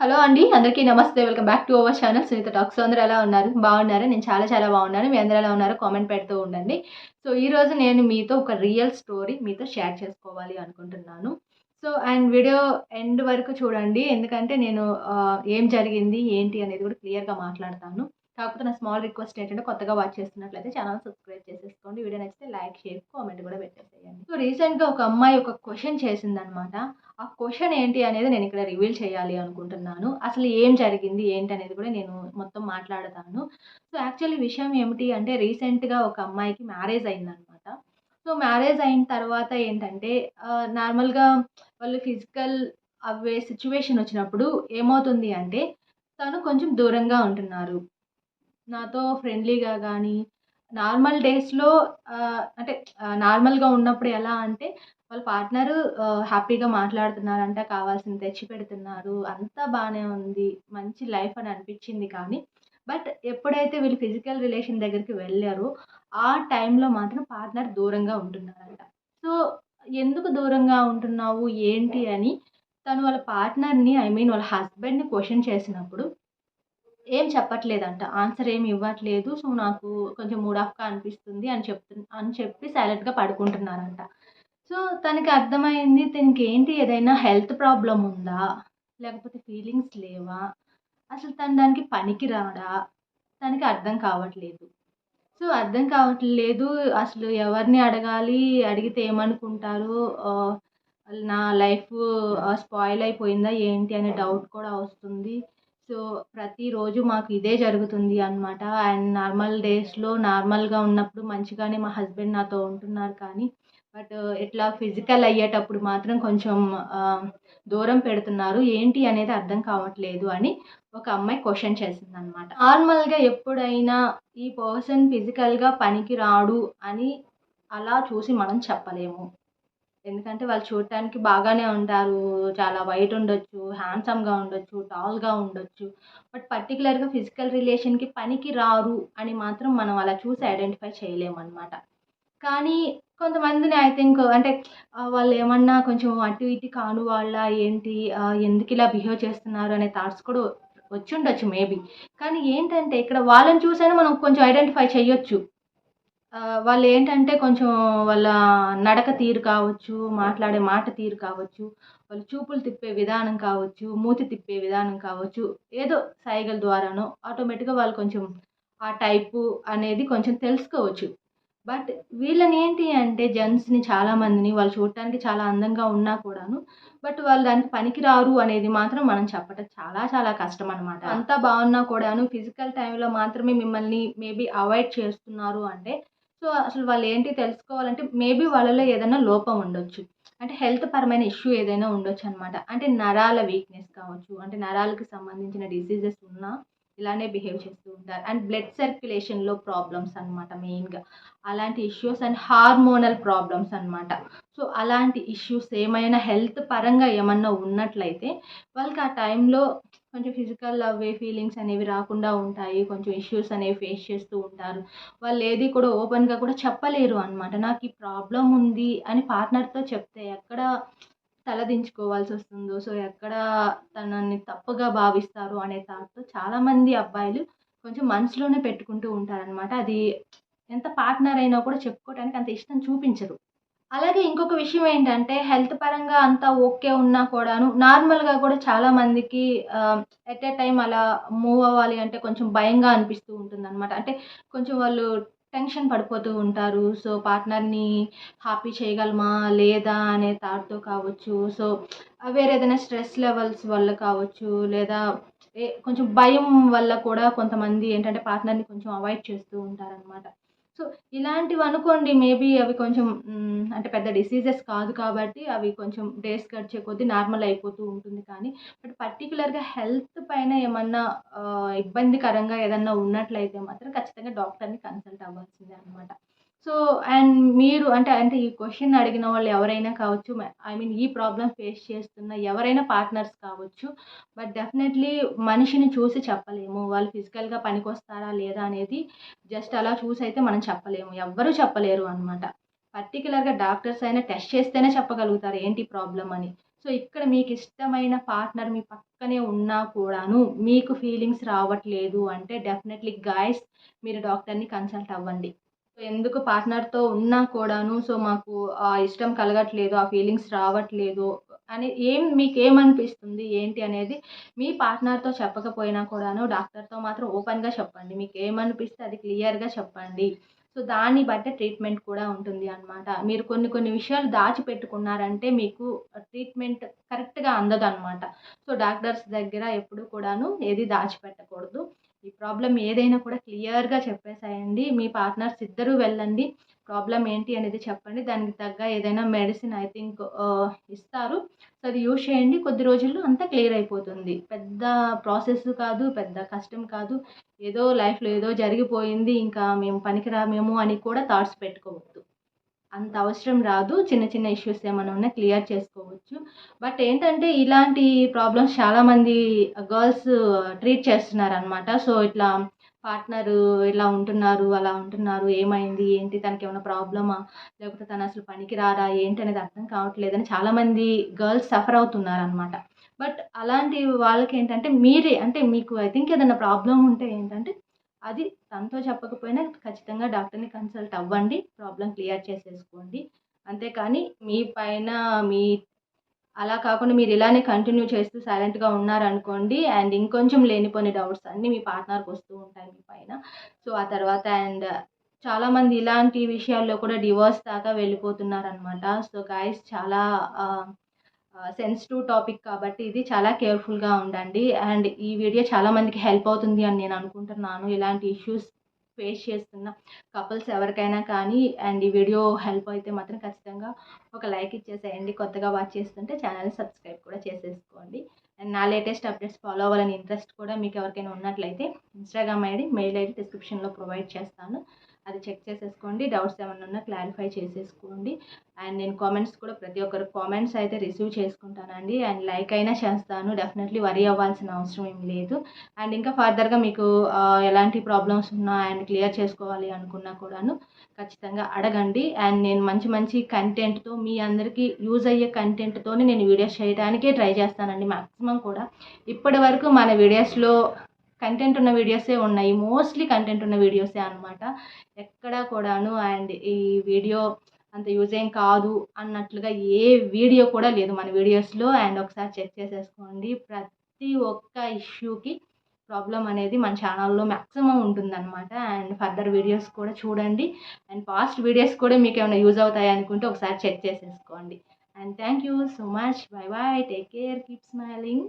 Hello అండి అందరికీ నమస్తే. Welcome back to our channel. Sunitha talks. అందరూ ఎలా ఉన్నారు? బాగున్నారా? నేను చాలా చాలా బాగున్నాను. మీ అందరూ ఎలా ఉన్నారో కామెంట్ పెడుతూ ఉండండి. సో ఈ రోజు నేను మీతో ఒక రియల్ స్టోరీ మీతో షేర్ చేసుకోవాలి అనుకుంటున్నాను. సో అండ్ వీడియో ఎండ్ వరకు చూడండి. ఎందుకంటే నేను ఏం జరిగింది ఏంటి అనేది కూడా క్లియర్గా మాట్లాడతాను. కాకపోతే నా స్మాల్ రిక్వెస్ట్ ఏంటంటే కొత్తగా వాచ్ చేస్తున్నట్లయితే ఛానల్ సబ్స్క్రైబ్ చేసేసుకోండి. వీడియో నచ్చితే లైక్ షేర్ కామెంట్ కూడా పెట్టేసేయండి. సో రీసెంట్గా ఒక అమ్మాయి ఒక క్వశ్చన్ చేసిందనమాట. ఆ క్వశ్చన్ ఏంటి అనేది నేను ఇక్కడ రివీల్ చేయాలి అనుకుంటున్నాను. అసలు ఏం జరిగింది ఏంటి అనేది కూడా నేను మొత్తం మాట్లాడతాను. సో యాక్చువల్లీ విషయం ఏమిటి అంటే రీసెంట్గా ఒక అమ్మాయికి మ్యారేజ్ అయిందనమాట సో మ్యారేజ్ అయిన తర్వాత ఏంటంటే నార్మల్గా వాళ్ళు ఫిజికల్ అవే సిచ్యువేషన్ వచ్చినప్పుడు ఏమవుతుంది అంటే తను కొంచెం దూరంగా ఉంటున్నారు. నాతో ఫ్రెండ్లీగా కానీ నార్మల్ డేస్లో అంటే నార్మల్గా ఉన్నప్పుడు ఎలా అంటే వాళ్ళ పార్ట్నర్ హ్యాపీగా మాట్లాడుతున్నారంట కావాల్సింది తెచ్చి పెడుతున్నారు అంతా బాగానే ఉంది మంచి లైఫ్ అని అనిపించింది కానీ బట్ ఎప్పుడైతే వీళ్ళు ఫిజికల్ రిలేషన్ దగ్గరికి వెళ్ళారో ఆ టైంలో మాత్రం పార్ట్నర్ దూరంగా ఉంటున్నారంట. సో ఎందుకు దూరంగా ఉంటున్నావు ఏంటి అని తను వాళ్ళ పార్ట్నర్ని ఐ మీన్ వాళ్ళ హస్బెండ్ని క్వశ్చన్ చేసినప్పుడు ఏం చెప్పట్లేదంట. ఆన్సర్ ఏమి ఇవ్వట్లేదు. సో నాకు కొంచెం మూడ్ ఆఫ్గా అనిపిస్తుంది అని చెప్తు అని చెప్పి సైలెంట్గా పడుకుంటున్నారంట. సో తనకి అర్థమైంది తనకి ఏంటి ఏదైనా హెల్త్ ప్రాబ్లం ఉందా? లేకపోతే ఫీలింగ్స్ లేవా? అసలు తను దానికి పనికి రాడా తనకి అర్థం కావట్లేదు. సో అర్థం కావట్లేదు. అసలు ఎవరిని అడగాలి? అడిగితే ఏమనుకుంటారు? నా లైఫ్ స్పాయిల్ అయిపోయిందా ఏంటి అనే డౌట్ కూడా వస్తుంది. సో ప్రతిరోజు మాకు ఇదే జరుగుతుంది అనమాట అండ్ నార్మల్ డేస్లో నార్మల్గా ఉన్నప్పుడు మంచిగానే మా హస్బెండ్ నాతో ఉంటున్నారు కానీ బట్ ఇట్లా ఫిజికల్ అయ్యేటప్పుడు మాత్రం కొంచెం దూరం పెడుతున్నారు. ఏంటి అనేది అర్థం కావట్లేదు అని ఒక అమ్మాయి క్వశ్చన్ చేసింది అనమాట నార్మల్గా ఎప్పుడైనా ఈ పర్సన్ ఫిజికల్గా పనికి రాడు అని అలా చూసి మనం చెప్పలేము. ఎందుకంటే వాళ్ళు చూడటానికి బాగానే ఉంటారు చాలా వైట్ ఉండొచ్చు హ్యాండ్సమ్గా ఉండొచ్చు టాల్గా ఉండొచ్చు. బట్ పర్టికులర్గా ఫిజికల్ రిలేషన్కి పనికి రారు అని మాత్రం మనం అలా చూసి ఐడెంటిఫై చేయలేమన్నమాట. కానీ కొంతమందిని ఐ థింక్ అంటే వాళ్ళు ఏమన్నా కొంచెం అటు ఇటు కాను వాళ్ళ ఏంటి ఎందుకు ఇలా బిహేవ్ చేస్తున్నారు అనే థాట్స్ కూడా వచ్చి ఉండొచ్చు మేబీ కానీ ఏంటంటే ఇక్కడ వాళ్ళని చూసైనా మనం కొంచెం ఐడెంటిఫై చేయొచ్చు. వాళ్ళు ఏంటంటే కొంచెం వాళ్ళ నడక తీరు కావచ్చు మాట్లాడే మాట తీరు కావచ్చు వాళ్ళు చూపులు తిప్పే విధానం కావచ్చు మూతి తిప్పే విధానం కావచ్చు ఏదో సైగల ద్వారానో ఆటోమేటిక్గా వాళ్ళు కొంచెం ఆ టైపు అనేది కొంచెం తెలుసుకోవచ్చు. బట్ వీళ్ళని ఏంటి అంటే జెంట్స్ని చాలామందిని వాళ్ళు చూడటానికి చాలా అందంగా ఉన్నా కూడాను బట్ వాళ్ళు దానికి పనికిరారు అనేది మాత్రం మనం చెప్పటం చాలా చాలా కష్టం అనమాట అంతా బాగున్నా కూడాను ఫిజికల్ టైంలో మాత్రమే మిమ్మల్ని మేబీ అవాయిడ్ చేస్తున్నారు అంటే సో అసలు వాళ్ళు ఏంటి తెలుసుకోవాలంటే మేబీ వాళ్ళలో ఏదైనా లోపం ఉండొచ్చు. అంటే హెల్త్ పరమైన ఇష్యూ ఏదైనా ఉండొచ్చు అనమాట అంటే నరాల వీక్నెస్ కావచ్చు అంటే నరాలకు సంబంధించిన డిసీజెస్ ఉన్నా ఇలానే బిహేవ్ చేస్తూ ఉంటారు. అండ్ బ్లడ్ సర్క్యులేషన్లో ప్రాబ్లమ్స్ అనమాట మెయిన్గా. అలాంటి ఇష్యూస్ అండ్ హార్మోనల్ ప్రాబ్లమ్స్ అనమాట సో అలాంటి ఇష్యూస్ ఏమైనా హెల్త్ పరంగా ఏమన్నా ఉన్నట్లయితే వాళ్ళకి ఆ టైంలో కొంచెం ఫిజికల్ అవే ఫీలింగ్స్ అనేవి రాకుండా ఉంటాయి. కొంచెం ఇష్యూస్ అనేవి ఫేస్ చేస్తూ ఉంటారు. వాళ్ళు ఏది కూడా ఓపెన్గా కూడా చెప్పలేరు అనమాట నాకు ఈ ప్రాబ్లం ఉంది అని పార్ట్నర్తో చెప్తే ఎక్కడ తలదించుకోవాల్సి వస్తుందో సో ఎక్కడ తనని తప్పుగా భావిస్తారు అనే థాట్తో చాలామంది అబ్బాయిలు కొంచెం మనసులోనే పెట్టుకుంటూ ఉంటారనమాట అది ఎంత పార్ట్నర్ అయినా కూడా చెప్పుకోవడానికి అంత ఇష్టం చూపించరు. అలాగే ఇంకొక విషయం ఏంటంటే హెల్త్ పరంగా అంతా ఓకే ఉన్నా కూడాను నార్మల్గా కూడా చాలా మందికి ఎట్ ఏ టైం అలా మూవ్ అవ్వాలి అంటే కొంచెం భయంగా అనిపిస్తూ ఉంటుంది అనమాట అంటే కొంచెం వాళ్ళు టెన్షన్ పడిపోతూ ఉంటారు. సో పార్ట్నర్ని హ్యాపీ చేయగలమా? లేదా? అనే థాట్తో కావచ్చు. సో వేరే ఏదైనా స్ట్రెస్ లెవెల్స్ వల్ల కావచ్చు. లేదా ఏ కొంచెం భయం వల్ల కూడా కొంతమంది ఏంటంటే పార్ట్నర్ని కొంచెం అవాయిడ్ చేస్తూ ఉంటారనమాట సో ఇలాంటివి అనుకోండి మేబీ అవి కొంచెం అంటే పెద్ద డిసీజెస్ కాదు కాబట్టి అవి కొంచెం డేస్ గడిచే కొద్దీ నార్మల్ అయిపోతూ ఉంటుంది కానీ బట్ పర్టికులర్గా హెల్త్ పైన ఏమన్నా ఇబ్బందికరంగా ఏదన్నా ఉన్నట్లయితే మాత్రం ఖచ్చితంగా డాక్టర్ని కన్సల్ట్ అవ్వాల్సిందే అనమాట సో అండ్ మీరు అంటే అంటే ఈ క్వశ్చన్ అడిగిన వాళ్ళు ఎవరైనా కావచ్చు ఐ మీన్ ఈ ప్రాబ్లం ఫేస్ చేస్తున్న ఎవరైనా పార్ట్నర్స్ కావచ్చు బట్ డెఫినెట్లీ మనిషిని చూసి చెప్పలేము. వాళ్ళు ఫిజికల్గా పనికొస్తారా లేదా అనేది జస్ట్ అలా చూసి అయితే మనం చెప్పలేము. ఎవ్వరూ చెప్పలేరు అనమాట పర్టికులర్గా డాక్టర్స్ అయినా టెస్ట్ చేస్తేనే చెప్పగలుగుతారు ఏంటి ప్రాబ్లం అని. సో ఇక్కడ మీకు ఇష్టమైన పార్ట్నర్ మీ పక్కనే ఉన్నా కూడాను మీకు ఫీలింగ్స్ రావట్లేదు అంటే డెఫినెట్లీ గాయస్ మీరు డాక్టర్ని కన్సల్ట్ అవ్వండి. సో ఎందుకు పార్ట్నర్తో ఉన్నా కూడాను సో మాకు ఆ ఇష్టం కలగట్లేదు ఆ ఫీలింగ్స్ రావట్లేదు అని ఏం మీకు ఏమనిపిస్తుంది? ఏంటి అనేది మీ పార్ట్నర్తో చెప్పకపోయినా కూడాను డాక్టర్తో మాత్రం ఓపెన్గా చెప్పండి. మీకు ఏమనిపిస్తే అది క్లియర్గా చెప్పండి. సో దాన్ని బట్టే ట్రీట్మెంట్ కూడా ఉంటుంది అనమాట మీరు కొన్ని కొన్ని విషయాలు దాచిపెట్టుకున్నారంటే మీకు ట్రీట్మెంట్ కరెక్ట్గా అందదు అనమాట సో డాక్టర్స్ దగ్గర ఎప్పుడు కూడాను ఏది దాచిపెట్టకూడదు ఈ ప్రాబ్లం ఏదైనా కూడా క్లియర్గా చెప్పేసేయండి. మీ పార్ట్నర్స్ ఇద్దరూ వెళ్ళండి. ప్రాబ్లం ఏంటి అనేది చెప్పండి. దానికి తగ్గ ఏదైనా మెడిసిన్ ఐ థింక్ ఇస్తారు. సో అది యూజ్ చేయండి. కొద్ది రోజుల్లో అంతా క్లియర్ అయిపోతుంది. పెద్ద ప్రాసెస్ కాదు పెద్ద కష్టం కాదు. ఏదో లైఫ్లో ఏదో జరిగిపోయింది ఇంకా మేము పనికిరామేమో అని కూడా థాట్స్ పెట్టుకోవద్దు. అంత అవసరం రాదు. చిన్న చిన్న ఇష్యూస్ ఏమైనా ఉన్నా క్లియర్ చేసుకోవచ్చు. బట్ ఏంటంటే ఇలాంటి ప్రాబ్లమ్స్ చాలామంది గర్ల్స్ ట్రీట్ uh, చేస్తున్నారు అనమాట సో ఇట్లా పార్ట్నర్ ఇలా ఉంటున్నారు అలా ఉంటున్నారు. ఏమైంది? ఏంటి? తనకి ఏమైనా ప్రాబ్లమా లేకపోతే తను అసలు పనికి రారా? ఏంటి అనేది అర్థం కావట్లేదని చాలామంది గర్ల్స్ సఫర్ అవుతున్నారు అనమాట బట్ అలాంటి వాళ్ళకి ఏంటంటే మీరే అంటే మీకు ఐ థింక్ ఏదైనా ప్రాబ్లం ఉంటే ఏంటంటే అది తనతో చెప్పకపోయినా ఖచ్చితంగా డాక్టర్ని కన్సల్ట్ అవ్వండి ప్రాబ్లం క్లియర్ చేసేసుకోండి. అంతేకాని మీ పైన మీ అలా కాకుండా మీరు ఇలానే కంటిన్యూ చేస్తూ సైలెంట్గా ఉన్నారనుకోండి అండ్ ఇంకొంచెం లేనిపోని డౌట్స్ అన్నీ మీ పార్ట్నర్కి వస్తూ ఉంటాయి మీ పైన. సో ఆ తర్వాత అండ్ చాలామంది ఇలాంటి విషయాల్లో కూడా డివోర్స్ దాకా వెళ్ళిపోతున్నారు అనమాట సో గాయస్ చాలా సెన్సిటివ్ టాపిక్ కాబట్టి ఇది చాలా కేర్ఫుల్గా ఉండండి. అండ్ ఈ వీడియో చాలామందికి హెల్ప్ అవుతుంది అని నేను అనుకుంటున్నాను. ఇలాంటి ఇష్యూస్ ఫేస్ చేస్తున్న కపుల్స్ ఎవరికైనా కానీ అండ్ ఈ వీడియో హెల్ప్ అయితే మాత్రం ఖచ్చితంగా ఒక లైక్ ఇచ్చేసేయండి. కొత్తగా వాచ్ చేస్తుంటే ఛానల్ని సబ్స్క్రైబ్ కూడా చేసేసుకోండి. అండ్ నా లేటెస్ట్ అప్డేట్స్ ఫాలో అవ్వాలని ఇంట్రెస్ట్ కూడా మీకు ఎవరికైనా ఉన్నట్లయితే ఇన్స్టాగ్రామ్ ఐడి మెయిల్ ఐడి డిస్క్రిప్షన్లో ప్రొవైడ్ చేస్తాను. అది చెక్ చేసేసుకోండి. డౌట్స్ ఏమైనా ఉన్నా క్లారిఫై చేసేసుకోండి. అండ్ నేను కామెంట్స్ కూడా ప్రతి ఒక్కరు కామెంట్స్ అయితే రిసీవ్ చేసుకుంటానండి. అండ్ లైక్ అయినా చేస్తాను. డెఫినెట్లీ వరీ అవ్వాల్సిన అవసరం ఏం లేదు. అండ్ ఇంకా ఫర్దర్గా మీకు ఎలాంటి ప్రాబ్లమ్స్ ఉన్నా అండ్ క్లియర్ చేసుకోవాలి అనుకున్నా కూడాను ఖచ్చితంగా అడగండి. అండ్ నేను మంచి మంచి కంటెంట్తో మీ అందరికీ యూజ్ అయ్యే కంటెంట్తోనే నేను వీడియోస్ చేయడానికే ట్రై చేస్తానండి మ్యాక్సిమం కూడా. ఇప్పటి వరకు మన వీడియోస్లో కంటెంట్ ఉన్న వీడియోసే ఉన్నాయి. మోస్ట్లీ కంటెంట్ ఉన్న వీడియోసే అనమాట ఎక్కడా కూడాను అండ్ ఈ వీడియో అంత యూజ్ ఏం కాదు అన్నట్లుగా ఏ వీడియో కూడా లేదు మన వీడియోస్లో అండ్ ఒకసారి చెక్ చేసేసుకోండి. ప్రతి ఒక్క ఇష్యూకి ప్రాబ్లం అనేది మన ఛానల్లో మ్యాక్సిమం ఉంటుందన్నమాట. అండ్ ఫర్దర్ వీడియోస్ కూడా చూడండి. అండ్ పాస్ట్ వీడియోస్ కూడా మీకు ఏమైనా యూజ్ అవుతాయి అనుకుంటే ఒకసారి చెక్ చేసేసుకోండి. And thank you so much bye bye take care keep smiling